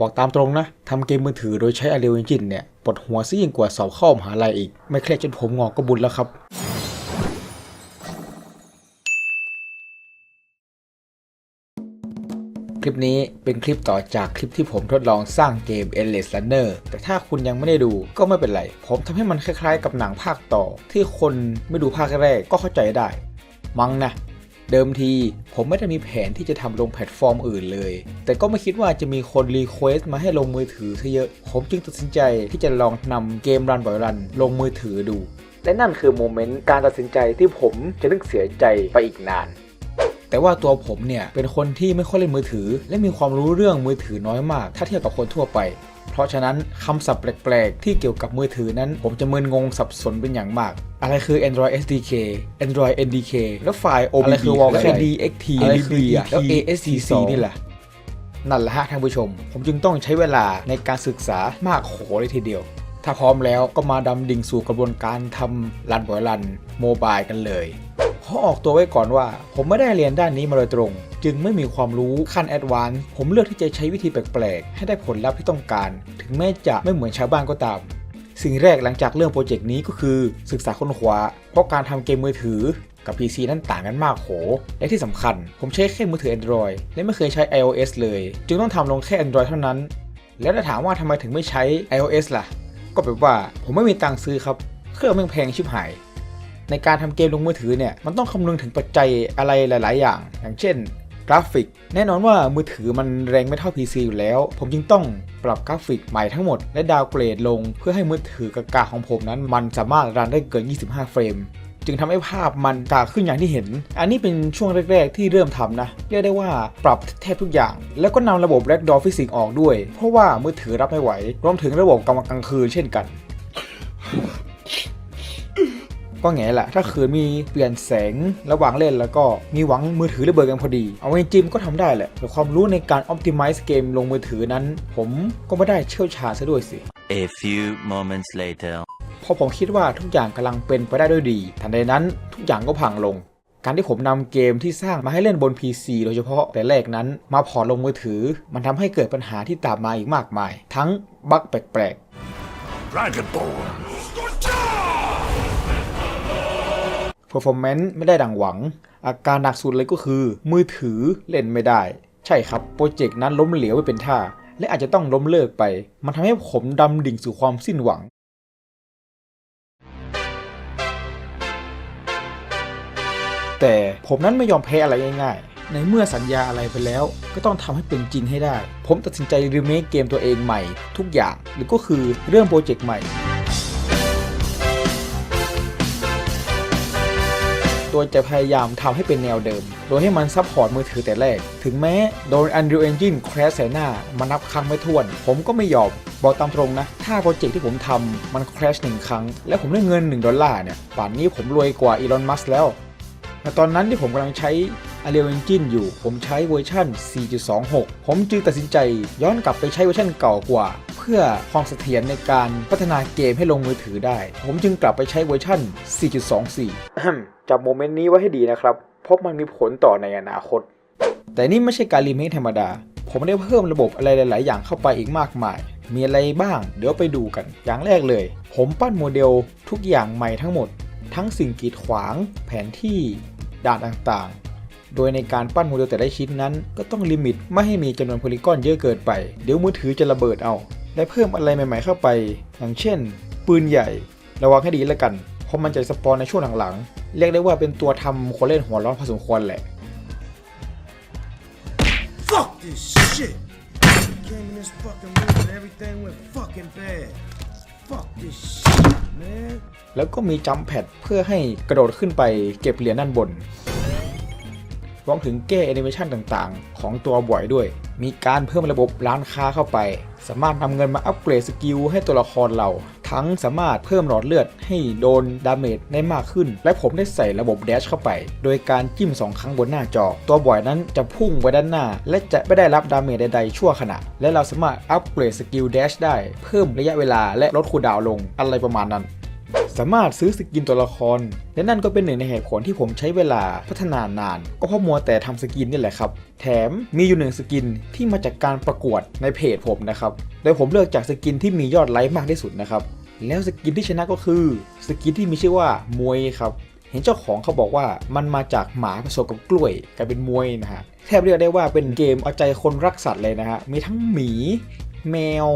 บอกตามตรงนะทำเกมมือถือโดยใช้ Unreal Engine เนี่ยปวดหัวซะยิ่งกว่าสอบเข้ามหาลัยอีก ไม่เครียดจนผมงอกก็บุญแล้วครับคลิปนี้เป็นคลิปต่อจากคลิปที่ผมทดลองสร้างเกม Endless Runner แต่ถ้าคุณยังไม่ได้ดูก็ไม่เป็นไร ผมทำให้มันคล้ายๆ กับหนังภาคต่อ ที่คนไม่ดูภาคแรกก็เข้าใจได้ มั้งนะ เดิมทีผมไม่ได้มีแผนที่จะทำลงแพลตฟอร์มอื่นเลย แต่ก็ไม่คิดว่าจะมีคนรีเควสต์มาให้ลงมือถือซะเยอะ ผมจึงตัดสินใจที่จะลองนำเกมรันบ่อยรันลงมือถือดู และนั่นคือโมเมนต์การตัดสินใจที่ผมจะนึกเสียใจไปอีกนาน แต่ว่าตัวผมเนี่ยเป็นคนที่ไม่ค่อยเล่นมือถือ และมีความรู้เรื่องมือถือน้อยมาก ถ้าเทียบกับคนทั่วไป เพราะฉะนั้นคำศัพท์แปลกๆ ที่เกี่ยวกับมือถือนั้น ผมจะมึนงงสับสนเป็นอย่างมาก อะไรคือ Android SDK Android NDK แล้วไฟล์ OBB อะไรคือ Wall DXT อะไรคือแล้ว ASCC นี่แหละนั่นแหละฮะท่านผู้ชม ผมจึงต้องใช้เวลาในการศึกษามากโขเลยทีเดียว ถ้าพร้อมแล้วก็มาดำดิ่งสู่กระบวนการทำรันบอยรันโมบายกันเลย ขอออกตัวไว้ก่อนว่า ผมไม่ได้เรียนด้านนี้มาโดยตรง จึงไม่มีความรู้ขั้นแอดวานซ์ผมเลือกที่จะใช้วิธีแปลกๆ ให้ได้ผลลัพธ์ที่ต้องการ ถึงแม้จะไม่เหมือนชาวบ้านก็ตาม สิ่งแรกหลังจากเรื่องโปรเจกต์นี้ก็คือศึกษาค้นคว้าเพราะการทำเกมมือถือกับ PC นั้นต่างกันมากโห และที่สำคัญ ผมใช้แค่มือถือ Android และไม่เคยใช้ iOS เลย จึงต้องทำลงแค่ Android เท่านั้น แล้วถ้าถามว่าทำไมถึงไม่ใช้ iOS ล่ะ ก็แปลว่าผมไม่มีตังค์ซื้อครับ เครื่องม่งแพงชิบหาย ในการทำเกมลงมือถือเนี่ยมันต้องคำนึงถึงปัจจัยอะไรหลาย ๆ อย่าง อย่างเช่นกราฟิก แน่นอนว่ามือถือมันแรงไม่เท่า PC อยู่แล้ว ผมจึงต้องปรับกราฟิกใหม่ทั้งหมด และดาวเกรดลง เพื่อให้มือถือกากาของผมนั้น มันสามารถรันได้เกิน 25 เฟรมจึงทำให้ภาพมันกากขึ้นอย่างที่เห็น อันนี้เป็นช่วงแรก ๆ ที่เริ่มทำนะ เรียกได้ว่าปรับแทบทุกอย่าง แล้วก็นำระบบ Ragdoll Physics ออกด้วย เพราะว่ามือถือรับไม่ไหว รวมถึงระบบกลางกลางคืนเช่นกัน ก็แง่แหละ ถ้าคืนมีเปลี่ยนแสงระหว่างเล่นแล้วก็มีหวังมือถือระเบิดกันพอดี เอาไว้จิมก็ทำได้แหละแต่ความรู้ในการ optimize เกมลงมือถือนั้น ผมก็ไม่ได้เชี่ยวชาญซะด้วยสิ A few moments later. พอผมคิดว่าทุกอย่างกำลังเป็นไปได้ด้วยดี ทันใดนั้นทุกอย่างก็พังลงการที่ผมนำเกมที่สร้างมาให้เล่นบน PC โดยเฉพาะแต่แรกนั้น มาพอร์ตลงมือถือ มันทำให้เกิดปัญหาที่ตามมาอีกมากมาย ทั้งบั๊กแปลก Dragonborn. ๆ performance ไม่ได้ดังหวัง อาการหนักสุดเลยก็คือ มือถือเล่นไม่ได้ ใช่ครับ โปรเจกต์นั้นล้มเหลวไปเป็นท่า และอาจจะต้องล้มเลิกไป มันทำให้ผมดำดิ่งสู่ความสิ้นหวังแต่ผมนั้นไม่ยอมแพ้อะไรง่ายๆ ในเมื่อสัญญาอะไรไปแล้ว ก็ต้องทำให้เป็นจริงให้ได้ ผมตัดสินใจรีเมคเกมตัวเองใหม่ ทุกอย่างหรือก็คือเรื่องโปรเจกต์ใหม่ โดยจะพยายามทำให้เป็นแนวเดิม โดยให้มันซัพพอร์ตมือถือแต่แรก ถึงแม้โดน Unreal Engine crash ใส่หน้ามานับครั้งไม่ถ้วน ผมก็ไม่ยอม บอกตามตรงนะ ถ้าโปรเจกต์ที่ผมทำมัน crash หนึ่งครั้ง และผมได้เงิน 1 ดอลลาร์เนี่ย ป่านนี้ผมรวยกว่าอีลอน มัสแล้ว แต่ตอนนั้นที่ผมกำลังใช้ Unreal Engine อยู่ ผมใช้เวอร์ชัน4.26 ผมจึงตัดสินใจย้อนกลับไปใช้เวอร์ชันเก่ากว่า พื่อความเสถียรในการพัฒนาเกมให้ลงมือถือได้ ผมจึงกลับไปใช้เวอร์ชัน4.24จับโมเมนต์นี้ไว้ให้ดีนะครับ เพราะมันมีผลต่อในอนาคต แต่นี่ไม่ใช่การรีเมคธรรมดา ผมได้เพิ่มระบบอะไรหลาย ๆ อย่างเข้าไปอีกมากมาย มีอะไรบ้าง เดี๋ยวไปดูกัน อย่างแรกเลย ผมปั้นโมเดลทุกอย่างใหม่ทั้งหมด ทั้งสิ่งกีดขวาง แผนที่ด่านต่าง ๆโดยในการปั้นโมเดลแต่ละชิ้นนั้น ก็ต้องลิมิตไม่ให้มีจำนวนโพลีกอนเยอะเกินไป เดี๋ยวมือถือจะระเบิดเอา และเพิ่มอะไรใหม่ ๆ เข้าไป อย่างเช่น ปืนใหญ่ ระวังให้ดีแล้วกัน เพราะมันจะสปอนในช่วงหลังๆ เรียกได้ว่าเป็นตัวทำคนเล่นหัวร้อนพอสมควรแหละ Fuck this shit. Came in this fucking room and everything went fucking bad. Fuck this shit, man. แล้วก็มีจัมป์แพดเพื่อให้กระโดดขึ้นไปเก็บเหรียญด้านบน รวมถึงแก้แอนิเมชันต่างๆ ของตัวบ่อยด้วย มีการเพิ่มระบบร้านค้าเข้าไป สามารถนำเงินมาอัปเกรดสกิลให้ตัวละครเรา ทั้งสามารถเพิ่มหลอดเลือดให้โดนดาเมจได้มากขึ้น และผมได้ใส่ระบบแดชเข้าไป โดยการจิ้ม 2 ครั้งบนหน้าจอ ตัวบ่อยนั้นจะพุ่งไปด้านหน้า และจะไม่ได้รับดาเมจใดๆ ชั่วขณะ และเราสามารถอัปเกรดสกิลแดชได้ เพิ่มระยะเวลาและลดคูลดาวน์ลงอะไรประมาณนั้น สามารถซื้อสกินตัวละคร และนั่นก็เป็นหนึ่งในเหตุผลที่ผมใช้เวลาพัฒนานาน ก็เพราะมัวแต่ทำสกินนี่แหละครับ แถมมีอยู่หนึ่งสกินที่มาจากการประกวดในเพจผมนะครับ โดยผมเลือกจากสกินที่มียอดไลค์มากที่สุดนะครับ แล้วสกินที่ชนะก็คือสกินที่มีชื่อว่ามวยครับเห็นเจ้าของเขาบอกว่ามันมาจากหมาผสมกับกล้วยกลายเป็นมวยนะฮะแทบเรียกได้ว่าเป็นเกมเอาใจคนรักสัตว์เลยนะฮะมีทั้งหมี แมว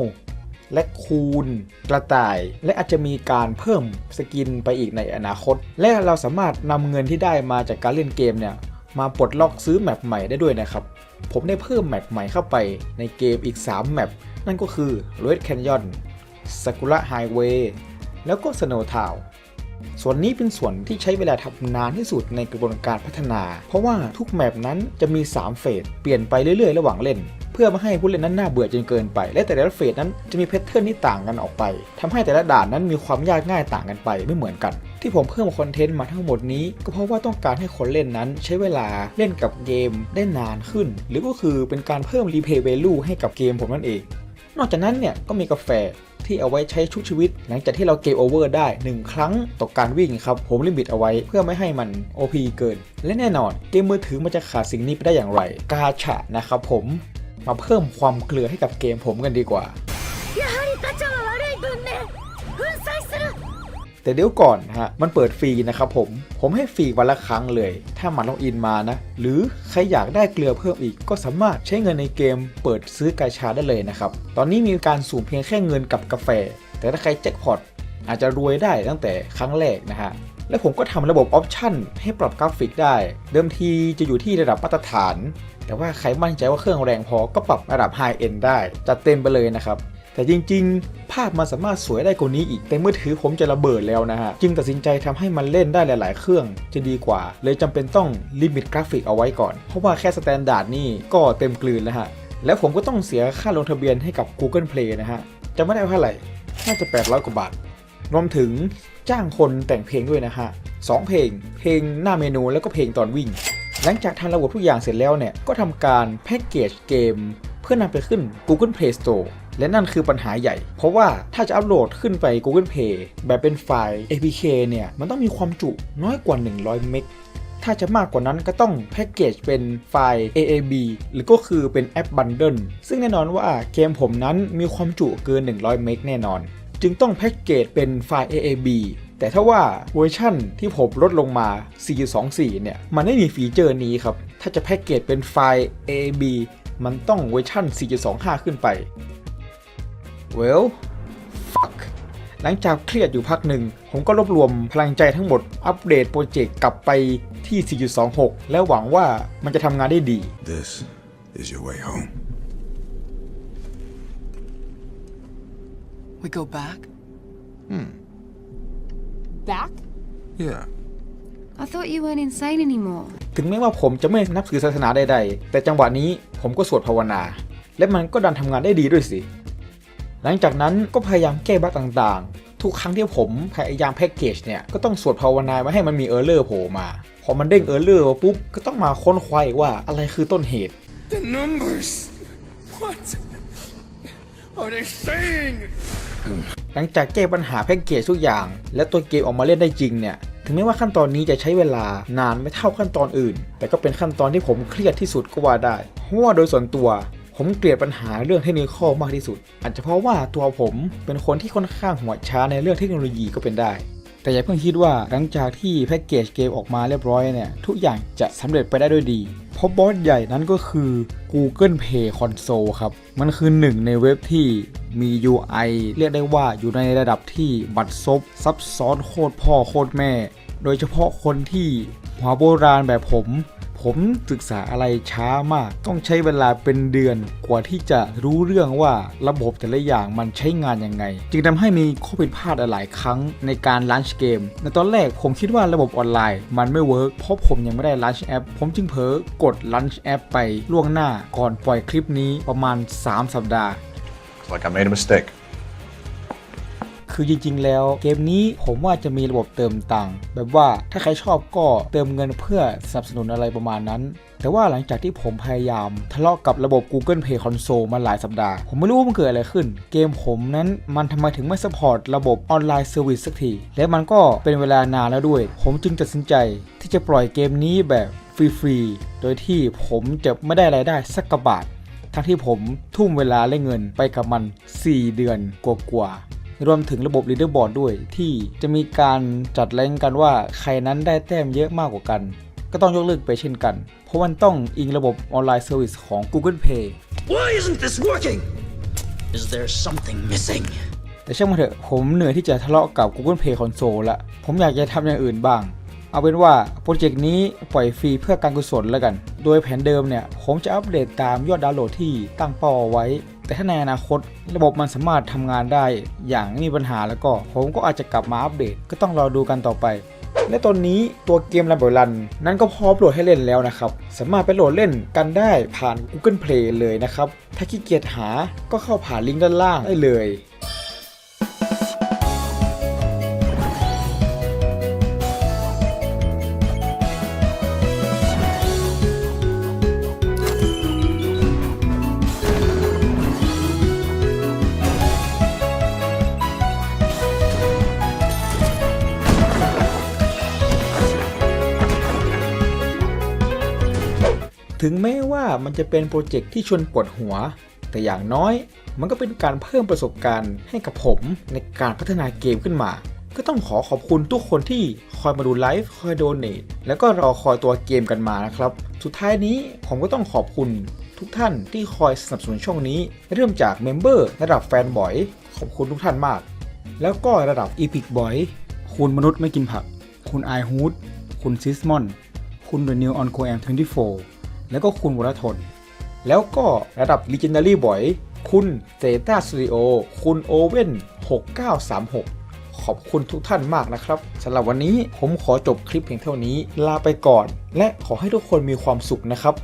และคูนกระต่าย และอาจจะมีการเพิ่มสกินไปอีกในอนาคต และเราสามารถนำเงินที่ได้มาจากการเล่นเกมเนี่ยมาปลดล็อกซื้อแมปใหม่ได้ด้วยนะครับ ผมได้เพิ่มแมปใหม่เข้าไปในเกมอีก 3 แมป นั่นก็คือ Red Canyon Sakura Highway แล้วก็ Snow Town ส่วนนี้เป็นส่วนที่ใช้เวลาทำนานที่สุดในกระบวนการพัฒนา เพราะว่าทุกแมปนั้นจะมี 3 เฟส เปลี่ยนไปเรื่อยๆ ระหว่างเล่น พื่อไม่ให้ผู้เล่นนั้นน่าเบื่อจนเกินไป และแต่ละเฟสนั้นจะมีแพทเทิร์นที่ต่างกันออกไปทำให้แต่ละด่านนั้นมีความยากง่ายต่างกันไปไม่เหมือนกัน ที่ผมเพิ่มคอนเทนต์มาทั้งหมดนี้ ก็เพราะว่าต้องการให้คนเล่นนั้น ใช้เวลาเล่นกับเกมได้นานขึ้น หรือก็คือเป็นการเพิ่มรีเพย์ value ให้กับเกมผมนั่นเอง นอกจากนั้นเนี่ยก็มีกาแฟที่เอาไว้ใช้ชุบชีวิต หลังจากที่เราเกมโอเวอร์ได้ 1 ครั้งต่อการวิ่งครับ ผมลิมิตเอาไว้เพื่อไม่ให้มัน OP เกิน และแน่นอนเกมมือถือมันจะขาดสิ่งนี้ไปได้อย่างไร กาชะนะครับผม มาเพิ่มความเกลือให้กับเกมผมกันดีกว่า แต่เดี๋ยวก่อนฮะ มันเปิดฟรีนะครับผม ผมให้ฟรีวันละครั้งเลย ถ้ามันล็อกอินมานะ หรือใครอยากได้เกลือเพิ่มอีก ก็สามารถใช้เงินในเกมเปิดซื้อกาชาได้เลยนะครับ ตอนนี้มีการสูงเพียงแค่เงินกับกาแฟ แต่ถ้าใครแจ็คพอตอาจจะรวยได้ตั้งแต่ครั้งแรกนะฮะและผมก็ทำระบบออปชันให้ปรับกราฟิกได้ เดิมทีจะอยู่ที่ระดับมาตรฐาน แต่ว่าใครมั่นใจว่าเครื่องแรงพอก็ปรับระดับ High End ได้จัดเต็มไปเลยนะครับ แต่จริงๆ ภาพมันสามารถสวยได้กว่านี้อีก แต่มือถือผมจะระเบิดแล้วนะฮะ จึงตัดสินใจทำให้มันเล่นได้หลาย ๆ เครื่องจะดีกว่า เลยจำเป็นต้องลิมิตกราฟิกเอาไว้ก่อน เพราะว่าแค่สแตนดาร์ดนี่ก็เต็มกลืนแล้วฮะ แล้วผมก็ต้องเสียค่าลงทะเบียนให้กับ Google Play นะฮะจะไม่ได้เท่าไหร่น่าจะ 800 กว่าบาท รวมถึงจ้างคนแต่งเพลงด้วยนะฮะสองเพลง เพลงหน้าเมนูแล้วก็เพลงตอนวิ่ง หลังจากทำระบบทุกอย่างเสร็จแล้วเนี่ย ก็ทำการแพ็กเกจเกม เพื่อนำไปขึ้น Google Play Store และนั่นคือปัญหาใหญ่ เพราะว่าถ้าจะอัปโหลดขึ้นไป Google Play แบบเป็นไฟล์ APK เนี่ย มันต้องมีความจุน้อยกว่า 100 เมกถ้าจะมากกว่านั้นก็ต้องแพ็กเกจเป็นไฟล์ AAB หรือก็คือเป็นแอปบันเดิลซึ่งแน่นอนว่าเกมผมนั้นมีความจุเกิน 100 เมกแน่นอน จึงต้องแพ็กเกจเป็นไฟล์ AAB แต่ถ้าว่าเวอร์ชั่นที่ผมลดลงมา 4.24 เนี่ย มันไม่มีฟีเจอร์นี้ครับ ถ้าจะแพ็กเกจเป็นไฟล์ AAB มันต้องเวอร์ชั่น 4.25 ขึ้นไป well fuck หลังจากเครียดอยู่พักหนึ่ง ผมก็รวบรวมพลังใจทั้งหมดอัปเดตโปรเจกต์กลับไปที่ 4.26 แล้วหวังว่ามันจะทำงานได้ดี This is your way home. We go back? Back? Yeah. I thought you weren't insane anymore ถึงแม้ว่าผมจะไม่นับถือศาสนาใดๆ แต่จังหวะนี้ผมก็สวดภาวนา และมันก็ดันทำงานได้ดีด้วยสิ หลังจากนั้นก็พยายามแก้บั๊กต่างๆ ทุกครั้งที่ผมพยายามแพ็กเกจเนี่ยก็ต้องสวดภาวนาไม่ให้มันมีเออร์เลอร์โผล่มา พอมันเด้งเออร์เลอร์มาปุ๊บก็ต้องมาค้นควายว่าอะไรคือต้นเหตุ The numbers. What are they saying? หลังจากแก้ปัญหาแพ็กเกจทุกอย่าง และตัวเกมออกมาเล่นได้จริงเนี่ย ถึงแม้ว่าขั้นตอนนี้จะใช้เวลานานไม่เท่าขั้นตอนอื่น แต่ก็เป็นขั้นตอนที่ผมเครียดที่สุดก็ว่าได้ เพราะว่าโดยส่วนตัว ผมเกลียดปัญหาเรื่องเทคนิคมากที่สุด อาจจะเพราะว่าตัวผมเป็นคนที่ค่อนข้างหัวช้าในเรื่องเทคโนโลยีก็เป็นได้ แต่อย่าเพิ่งคิดว่าหลังจากที่แพ็กเกจเกมออกมาเรียบร้อยเนี่ย ทุกอย่างจะสำเร็จไปได้ด้วยดี เพราะบอสใหญ่นั้นก็คือ Google Play Console ครับ มันคือหนึ่งในเว็บที่มี UI เรียกได้ว่าอยู่ในระดับที่บัดซบซับซ้อนโคตรพ่อโคตรแม่ โดยเฉพาะคนที่หัวโบราณแบบผม ผมศึกษาอะไรช้ามาก ต้องใช้เวลาเป็นเดือนกว่าที่จะรู้เรื่องว่าระบบแต่ละอย่างมันใช้งานยังไง จึงทำให้มีข้อผิดพลาดหลายครั้งในการลันช์เกม ในตอนแรกผมคิดว่าระบบออนไลน์มันไม่เวิร์กเพราะผมยังไม่ได้ลันช์แอป ผมจึงเผลอกดลันช์แอปไปล่วงหน้าก่อนปล่อยคลิปนี้ประมาณ 3 สัปดาห์ like I made a mistake. คือจริง ๆ แล้วเกมนี้ผมว่าจะมีระบบเติมตังค์แบบว่าถ้าใครชอบก็เติมเงินเพื่อสนับสนุนอะไรประมาณนั้น แต่ว่าหลังจากที่ผมพยายาม ทะเลาะกับระบบ Google Play Console มาหลายสัปดาห์ ผมไม่รู้ว่ามันเกิดอะไรขึ้น เกมผมนั้นมันทำไมถึงไม่สปอร์ตระบบออนไลน์เซอร์วิสสักที และมันก็เป็นเวลานานแล้วด้วย ผมจึงตัดสินใจที่จะปล่อยเกมนี้แบบฟรีๆ โดยที่ผมจะไม่ได้รายได้สักกระบาททั้งที่ผมทุ่มเวลาและเงินไปกับมัน 4 เดือนกว่าๆ รวมถึงระบบ Leaderboard ด้วย ที่จะมีการจัดแรงกันว่าใครนั้นได้แต้มเยอะมากกว่ากัน ก็ต้องยกเลิกไปเช่นกัน เพราะมันต้องอิงระบบออนไลน์เซอร์วิสของ Google Play Why isn't this working? Is there something missing? แต่ช่างมันเถอะ ผมเหนื่อยที่จะทะเลาะกับ Google Play Console ละ ผมอยากจะทำอย่างอื่นบ้าง เอาเป็นว่าโปรเจกต์นี้ปล่อยฟรีเพื่อการกุศลแล้วกัน โดยแผนเดิมเนี่ย ผมจะอัปเดตตามยอดดาวน์โหลดที่ตั้งเป้าเอาไว้ แต่ถ้าในอนาคตระบบมันสามารถทำงานได้อย่างไม่มีปัญหาแล้วก็ผมก็อาจจะกลับมาอัปเดต ก็ต้องรอดูกันต่อไป และตอนนี้ตัวเกม r ันเบ l รัน นั้นก็พร้อมโหลดให้เล่นแล้วนะครับ สามารถไปโหลดเล่นกันได้ผ่าน Google Play เลยนะครับ ถ้าขี้เกียจหาก็เข้าผ่านลิงก์ด้านล่างได้เลย ถึงแม้ว่ามันจะเป็นโปรเจกต์ที่ชวนปวดหัว แต่อย่างน้อยมันก็เป็นการเพิ่มประสบการณ์ให้กับผมในการพัฒนาเกมขึ้นมา ก็ต้องขอขอบคุณทุกคนที่คอยมาดูไลฟ์คอยโดเนทแล้วก็รอคอยตัวเกมกันมานะครับ สุดท้ายนี้ผมก็ต้องขอบคุณทุกท่านที่คอยสนับสนุนช่องนี้ เริ่มจากเมมเบอร์ระดับแฟนบอย ขอบคุณทุกท่านมาก แล้วก็ระดับ Epic Boy คุณมนุษย์ไม่กินผัก คุณไอฮูด คุณซิสมอน คุณเดนิวออนโคแอม24 แล้วก็คุณวรทน แล้วก็ระดับ Legendary Boy คุณเซต้าสตูดิโอคุณโอเว่น6936 ขอบคุณทุกท่านมากนะครับสำหรับวันนี้ผมขอจบคลิปเพียงเท่านี้ ลาไปก่อน และขอให้ทุกคนมีความสุขนะครับ